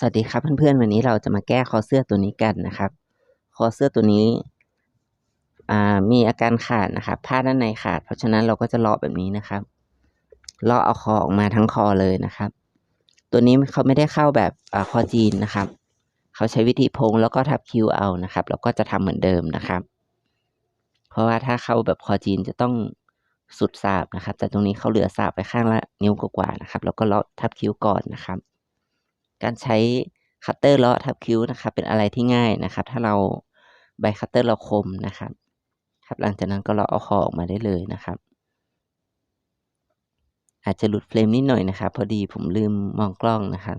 สวัสดีครับเพื่อนๆวันนี้เราจะมาแก้คอเสื้อตัวนี้กันนะครับ คอเสื้อตัวนี้มีอาการขาดนะครับ ผ้าด้านในขาด เพราะฉะนั้นเราก็จะเลาะแบบนี้นะครับเลาะเอาคอออกมาทั้งคอเลยนะครับ ตัวนี้เขาไม่ได้เข้าแบบอคอจีนนะครับ เขาใช้วิธีพงแล้วก็ทับคิ้วเอานะครับ แล้วก็จะทำเหมือนเดิมนะครับ เพราะว่าถ้าเข้าแบบคอจีนจะต้องสุดสาบนะครับ แต่ตรงนี้เขาเหลือสาบไปข้างละนิ้วกว่าๆนะครับ แล้วก็เลาะทับคิ้วก่อนนะครับ การใช้คัตเตอร์เลาะทับคิ้วนะครับ เป็นอะไรที่ง่ายนะครับ ถ้าเราใบคัตเตอร์เราคมนะครับ ครับหลังจากนั้นก็เลาะเอาคอออกมาได้เลยนะครับ อาจจะหลุดเฟรมนิดหน่อยนะครับ พอดีผมลืมมองกล้องนะครับ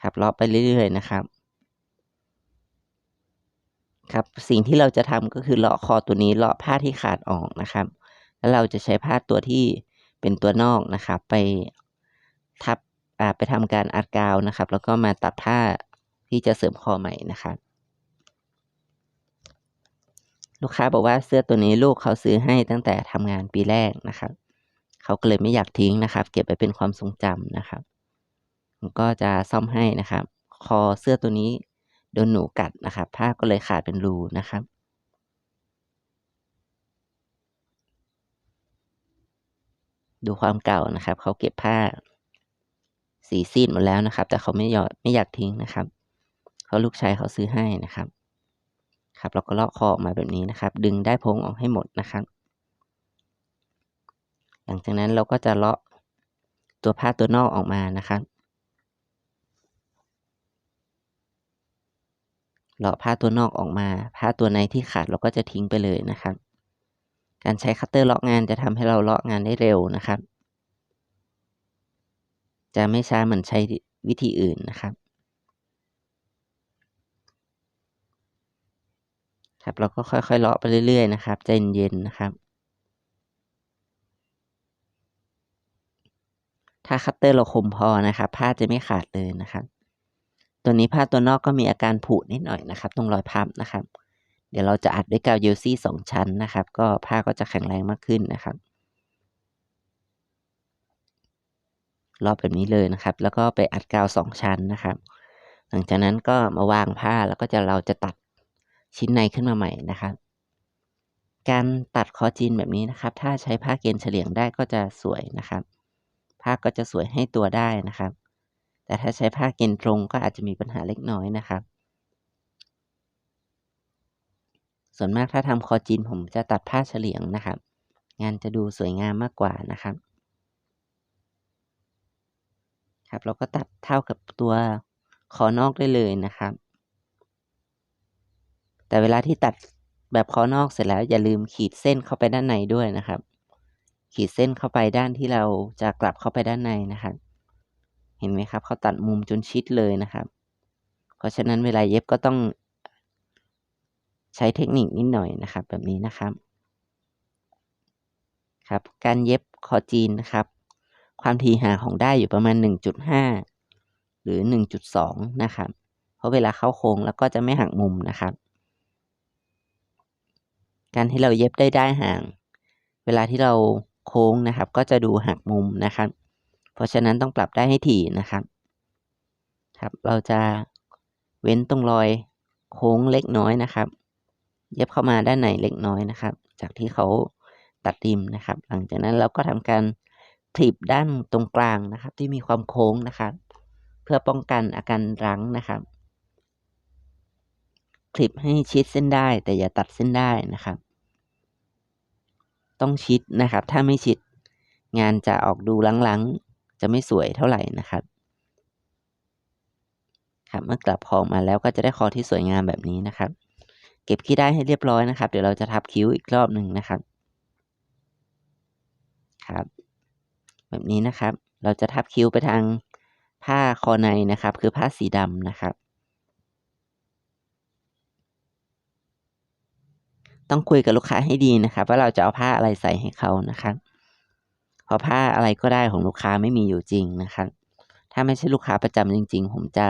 ครับเลาะไปเรื่อยๆนะครับ ครับสิ่งที่เราจะทำก็คือเลาะคอตัวนี้เลาะผ้าที่ขาดออกนะครับ แล้วเราจะใช้ผ้าตัวที่เป็นตัวนอกนะครับ ไปทับ ไปทำการอัดกาวนะครับ แล้วก็มาตัดผ้าที่จะเสริมคอใหม่นะครับ ลูกค้าบอกว่าเสื้อตัวนี้ลูกเขาซื้อให้ตั้งแต่ทำงานปีแรกนะครับ เขาก็เลยไม่อยากทิ้งนะครับ เก็บไปเป็นความทรงจำนะครับผมก็จะซ่อมให้นะครับ คอเสื้อตัวนี้โดนหนูกัดนะครับ ผ้าก็เลยขาดเป็นรูนะครับดูความเก่านะครับ เขาเก็บผ้า สีซีดหมดแล้วนะครับ แต่เขาไม่ยอดไม่อยากทิ้งนะครับเขาลูกชายเขาซื้อให้นะครับ ครับ เราก็เลาะคอออกมาแบบนี้นะครับ ดึงได้พงออกให้หมดนะครับ หลังจากนั้นเราก็จะเลาะตัวผ้าตัวนอกออกมานะครับเลาะผ้าตัวนอกออกมา ผ้าตัวในที่ขาดเราก็จะทิ้งไปเลยนะครับ การใช้คัตเตอร์เลาะงานจะทำให้เราเลาะงานได้เร็วนะครับ จะไม่ช้าเหมือนใช้วิธีอื่นนะครับ ครับเราก็ค่อยๆเลาะไปเรื่อยๆนะครับใจเย็นๆนะครับ ถ้าคัตเตอร์เราคมพอนะครับผ้าจะไม่ขาดเลยนะครับ ตัวนี้ผ้าตัวนอกก็มีอาการผุนิดหน่อยนะครับ ตรงรอยพับนะครับ เดี๋ยวเราจะอัดด้วยกาวเยลซี่สองชั้นนะครับ ก็ผ้าก็จะแข็งแรงมากขึ้นนะครับ รอบแบบนี้เลยนะครับ แล้วก็ไปอัดกาวสองชั้นนะครับ หลังจากนั้นก็มาวางผ้าแล้วก็จะเราจะตัดชิ้นในขึ้นมาใหม่นะครับ การตัดคอจีนแบบนี้นะครับ ถ้าใช้ผ้าเกณฑ์เฉลียงได้ก็จะสวยนะครับ ผ้าก็จะสวยให้ตัวได้นะครับ แต่ถ้าใช้ผ้าเกณฑ์ตรงก็อาจจะมีปัญหาเล็กน้อยนะครับ ส่วนมากถ้าทำคอจีนผมจะตัดผ้าเฉลียงนะครับ งานจะดูสวยงามมากกว่านะครับ ครับ เราก็ตัดเท่ากับตัวคอนอกได้เลยนะครับ แต่เวลาที่ตัดแบบคอนอกเสร็จแล้ว อย่าลืมขีดเส้นเข้าไปด้านในด้วยนะครับ ขีดเส้นเข้าไปด้านที่เราจะกลับเข้าไปด้านในนะครับ เห็นไหมครับเขาตัดมุมจนชิดเลยนะครับ เพราะฉะนั้นเวลาเย็บก็ต้องใช้เทคนิคนิดหน่อยนะครับ แบบนี้นะครับ ครับ การเย็บคอจีนนะครับ ความถี่ห่างของได้อยู่ประมาณ 1.5 หรือ 1.2 นะครับ เพราะเวลาเข้าโค้งแล้วก็จะไม่หักมุมนะครับ การที่เราเย็บได้ได้ห่าง เวลาที่เราโค้งนะครับ ก็จะดูหักมุมนะครับ เพราะฉะนั้นต้องปรับได้ให้ถี่นะครับ ครับ เราจะเว้นตรงรอยโค้งเล็กน้อยนะครับ เย็บเข้ามาด้านในเล็กน้อยนะครับ จากที่เขาตัดริมนะครับ หลังจากนั้นเราก็ทำการ คลิปด้านตรงกลางนะครับ ที่มีความโค้งนะครับ เพื่อป้องกันอาการรั้งนะครับ คลิปให้ชิดเส้นได้ แต่อย่าตัดเส้นได้นะครับ ต้องชิดนะครับ ถ้าไม่ชิด งานจะออกดูลังๆ จะไม่สวยเท่าไหร่นะครับครับเมื่อกลับคอมาแล้วก็จะได้คอที่สวยงามแบบนี้นะครับ เก็บขี้ได้ให้เรียบร้อยนะครับ เดี๋ยวเราจะทับคิ้วอีกรอบหนึ่งนะครับ ครับ แบบนี้นะครับ เราจะทับคิ้วไปทางผ้าคอในนะครับ คือผ้าสีดำนะครับ ต้องคุยกับลูกค้าให้ดีนะครับ ว่าเราจะเอาผ้าอะไรใส่ให้เขานะครับเพราะผ้าอะไรก็ได้ของลูกค้าไม่มีอยู่จริงนะครับ ถ้าไม่ใช่ลูกค้าประจำจริง ๆ ผมจะ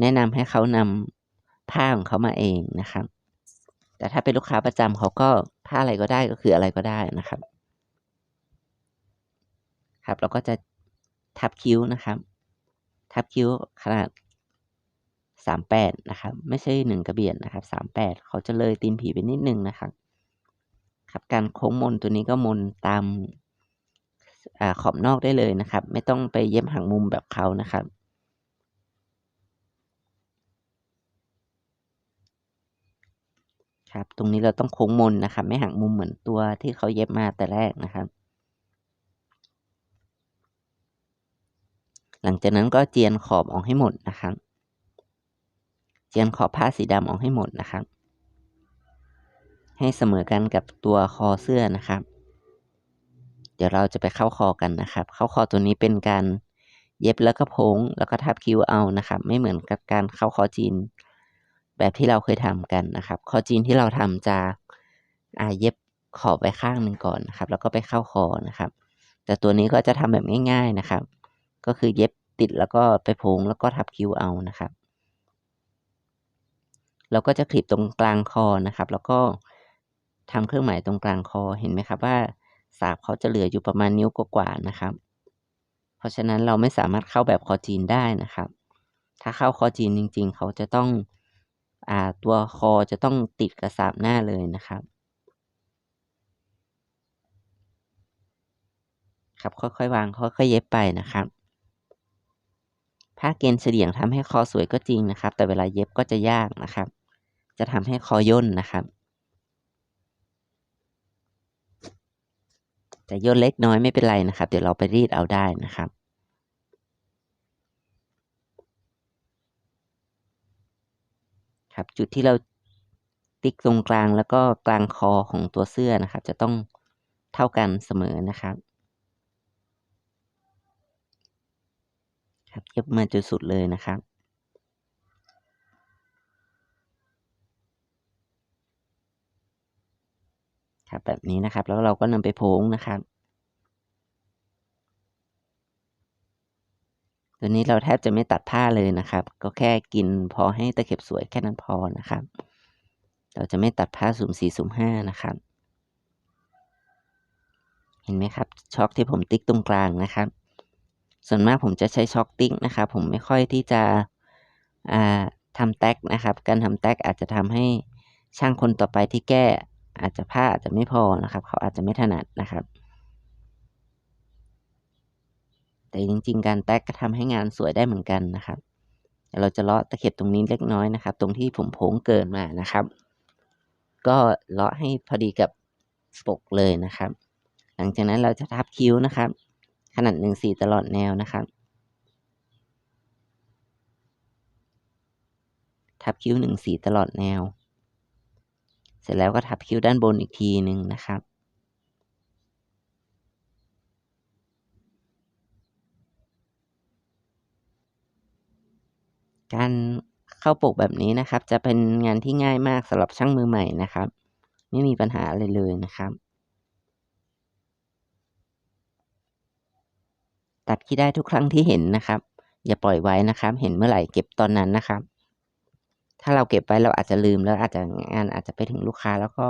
แนะนำให้เขานำผ้าของเขามาเองนะครับ แต่ถ้าเป็นลูกค้าประจำเขาก็ผ้าอะไรก็ได้ก็คืออะไรก็ได้นะครับ ครับ เราก็จะทับคิ้วนะครับ ทับคิ้วขนาดสามแปดนะครับ ไม่ใช่หนึ่งกระเบียดนะครับสามแปดเขาจะเลยตีนผีไปนิดนึงนะครับ ครับการโค้งมนตัวนี้ก็มนตามอขอบนอกได้เลยนะครับ ไม่ต้องไปเย็บหักมุมแบบเขานะครับครับ ตรงนี้เราต้องโค้งมนนะครับ ไม่หักมุมเหมือนตัวที่เขาเย็บมาแต่แรกนะครับ หลังจากนั้นก็เจียนขอบออกให้หมดนะครับ เจียนขอบผ้าสีดำออกให้หมดนะครับ ให้เสมอกันกับตัวคอเสื้อนะครับ เดี๋ยวเราจะไปเข้าคอกันนะครับ เข้าคอตัวนี้เป็นการเย็บแล้วก็โพงแล้วก็ทับคิ้วเอานะครับ ไม่เหมือนกับการเข้าคอจีน แบบที่เราเคยทำกันนะครับ คอจีนที่เราทำจะอ่าเย็บขอบไปข้างหนึ่งก่อนนะครับ แล้วก็ไปเข้าคอนะครับ แต่ตัวนี้ก็จะทำแบบง่าย ๆนะครับ ก็คือเย็บติดแล้วก็ไปโพงแล้วก็ทับคิ้วเอานะครับ เราก็จะคลิปตรงกลางคอนะครับ แล้วก็ทำเครื่องหมายตรงกลางคอเห็นไหมครับว่าสาบเขาจะเหลืออยู่ประมาณนิ้วกว่าๆนะครับ เพราะฉะนั้นเราไม่สามารถเข้าแบบคอจีนได้นะครับ ถ้าเข้าคอจีนจริง ๆ เขาจะต้องอ่าตัวคอจะต้องติดกระสาบหน้าเลยนะครับ ครับค่อยๆวางค่อยๆเย็บไปนะครับ ผ้าเกณฑ์เฉลียงทำให้คอสวยก็จริงนะครับ แต่เวลาเย็บก็จะยากนะครับ จะทำให้คอย่นนะครับ แต่ย่นเล็กน้อยไม่เป็นไรนะครับ เดี๋ยวเราไปรีดเอาได้นะครับครับจุดที่เราติ๊กตรงกลางแล้วก็กลางคอของตัวเสื้อนะครับ จะต้องเท่ากันเสมอนะครับ ครับเย็บมาจนสุดเลยนะครับ ครับแบบนี้นะครับ แล้วเราก็นำไปโพงนะครับ ตัวนี้เราแทบจะไม่ตัดผ้าเลยนะครับ ก็แค่กินพอให้ตะเข็บสวยแค่นั้นพอนะครับ เราจะไม่ตัดผ้าสุ่มสี่สุ่มห้านะครับ เห็นไหมครับช็อคที่ผมติ๊กตรงกลางนะครับ ส่วนมากผมจะใช้ช็อคติ๊กนะครับ ผมไม่ค่อยที่จะทำแท็กนะครับ การทำแท็กอาจจะทำให้ช่างคนต่อไปที่แก้อาจจะผ้าอาจจะไม่พอนะครับ เขาอาจจะไม่ถนัดนะครับ แต่จริง ๆ การแท็กก็ทำให้งานสวยได้เหมือนกันนะครับเราจะเลาะตะเข็บตรงนี้เล็กน้อยนะครับ ตรงที่ผมโผงเกินมานะครับ ก็เลาะให้พอดีกับปกเลยนะครับ หลังจากนั้นเราจะทับคิ้วนะครับ ขนาดหนึ่งสี่ตลอดแนวนะครับทับคิ้วหนึ่งสีตลอดแนว เสร็จแล้วก็ทับคิ้วด้านบนอีกทีหนึ่งนะครับ การเข้าปกแบบนี้นะครับ จะเป็นงานที่ง่ายมากสำหรับช่างมือใหม่นะครับ ไม่มีปัญหาอะไรเลยนะครับ ตัดขี้ได้ทุกครั้งที่เห็นนะครับ อย่าปล่อยไว้นะครับ เห็นเมื่อไหร่เก็บตอนนั้นนะครับ ถ้าเราเก็บไว้เราอาจจะลืมแล้วอาจจะงานอาจจะไปถึงลูกค้าแล้วก็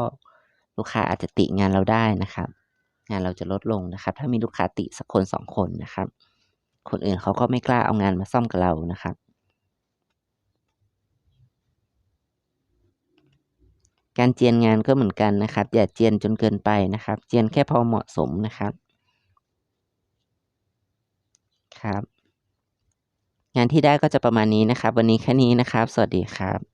ลูกค้าอาจจะติงานเราได้นะครับ งานเราจะลดลงนะครับ ถ้ามีลูกค้าติสักคนสองคนนะครับ คนอื่นเขาก็ไม่กล้าเอางานมาซ่อมกับเรานะครับ การเจียนงานก็เหมือนกันนะครับ อย่าเจียนจนเกินไปนะครับ เจียนแค่พอเหมาะสมนะครับ ครับ งานที่ได้ก็จะประมาณนี้นะครับ วันนี้แค่นี้นะครับ สวัสดีครับ